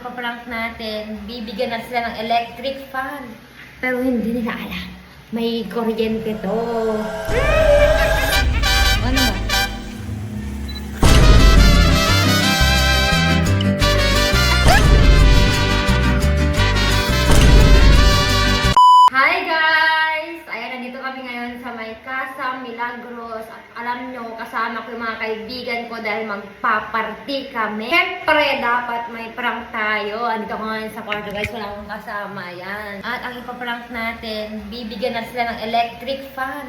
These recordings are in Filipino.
ipaprank natin, bibigyan na sila ng electric fan. Pero hindi nila alam. May kuryente to. Sa may Casa Milagros. At alam nyo, kasama ko yung mga kaibigan ko dahil magpaparty kami. Siyempre, dapat may prank tayo. Andito ko ngayon sa kwarto guys, wala akong kasama. Yan. At ang ipaprank natin, bibigyan na sila ng electric fan.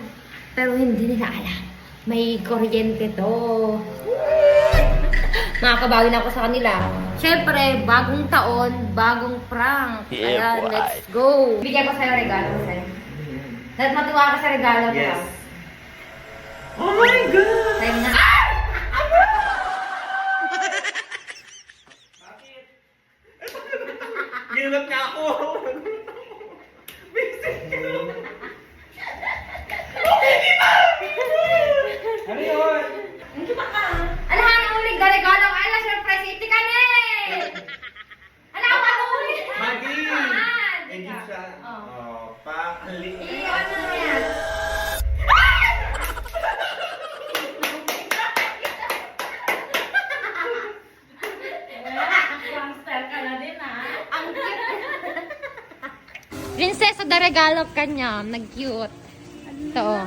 Pero hindi nila alam. May kuryente to. Nakakabawi na ako sa kanila. Siyempre, bagong taon, bagong prank. Yeah, Ayan, boy. let's go. Bigyan ko sa'yo regalo sa'yo. Dapat matuwa ka sa regalo ko. Yes. Oh my God! Sa'yo na. Gilat nga ako. Ano yun? Hindi ba ka? Alahan ang ulig na regalo ko. Ala, surprise, iti ka na eh! Ala, ako ako ulit! Magi! Ah, di ka. Egyptian. Oh. Oh, ano na yan? Ang cute. Prinsesa da regalo kanya. Nag-cute. Ito. oh.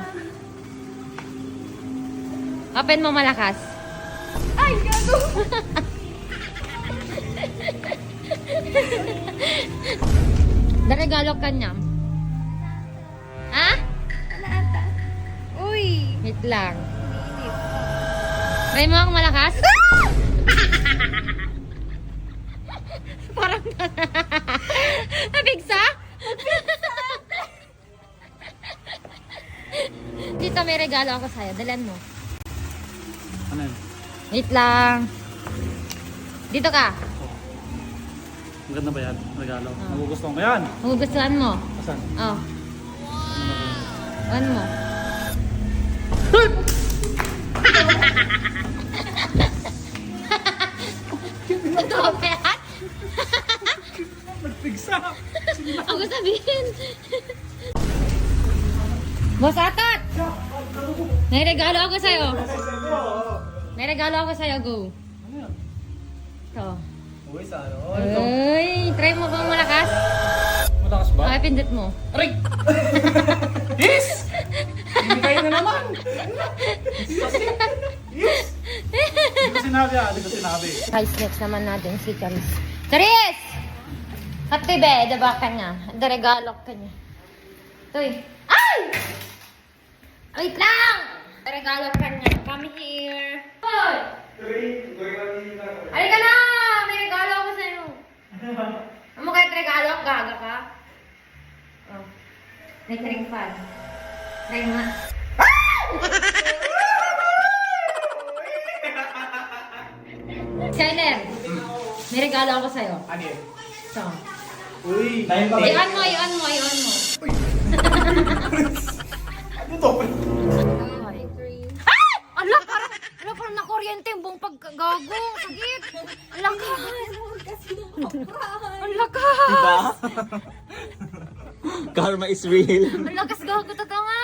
Open mo malakas. Ay, gago! da regalo kanya. Ha? Uy! Wait lang. Try mo akong malakas? Parang Nabigsa? Dito may regalo ako sa'yo. Dalan mo. Ano yun? Wait lang. Dito ka. Maganda ba yan? Regalo. Ah. Nagugustuhan mo yan. Magugustuhan mo. Asan? Oh. Ano mo? Totoo ba yan? Nagpigsa! Ako sabihin. Boss Atot! May regalo ako sa'yo. May regalo ako sa'yo. Go. Ano yan? Ito. Uy, sa ano? Uy, try mo bang malakas? Malakas ba? Okay, pindot mo. Aray! yes! Hindi kayo na naman! yes! Hindi ko sinabi ah, hindi ko sinabi. Guys, next naman natin si Charis. Charis! Katibe, diba kanya? Regalo kanya. Tuy. Ay! Wait lang! Regalo kanya. Come here. Hoy! Halika na! May regalo ako sa'yo. Ano mo kahit regalo? Gaga ka? Oh. May ring fan. Try mo nga. Skyler, may regalo ako sa'yo. Ano yun? Ito. Uy! Iwan mo, iwan mo, iwan mo. Ano to? Ah! Ala, parang, ala, parang nakuryente yung buong paggago. Sakit. Ang lakas. Ang lakas. Diba? Karma is real. Ang lakas gago. Totoo nga.